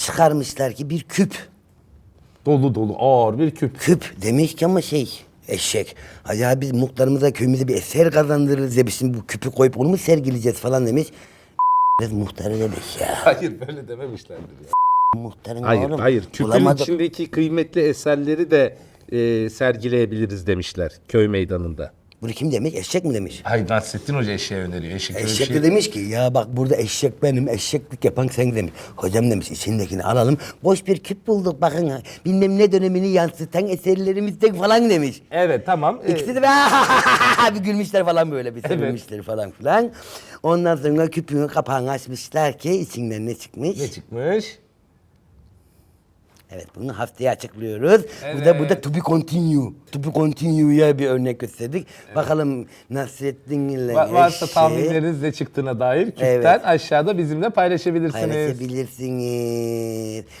çıkarmışlar ki bir küp. Dolu dolu ağır bir küp. Küp demiş ki ama şey eşek. Acaba biz muhtarımıza köyümüze bir eser kazandırırız ya biz şimdi bu küpü koyup onu mu sergileyeceğiz falan demiş. Biz muhtarı demiş ya. Hayır böyle dememişlerdir ya. Muhtarın Hayır oğlum. hayır. Küpün bulamadık. içindeki kıymetli eserleri de e, sergileyebiliriz demişler köy meydanında. Bunu kim demiş? Eşek mi demiş? Hayır Nasrettin Hoca eşeğe öneriyor. Eşek öyle bir Eşek şey- de demiş ki ya bak burada eşek benim eşeklik yapan sen demiş. Hocam demiş içindekini alalım. Boş bir küp bulduk bakın bilmem ne dönemini yansıtan eserlerimizden falan demiş. Evet tamam. E, İkisi de bir gülmüşler falan böyle bir sevinmişler falan filan. Ondan sonra küpün kapağını açmışlar ki içinden ne çıkmış? ne çıkmış? Evet bunu haftaya açıklıyoruz. Bu da bu da to be continue. To be continue'ya bir örnek gösterdik. Bakalım Nasrettin ile Va- varsa eşeği tahminleriniz ne çıktığına dair küpten Evet. aşağıda bizimle paylaşabilirsiniz. paylaşabilirsiniz.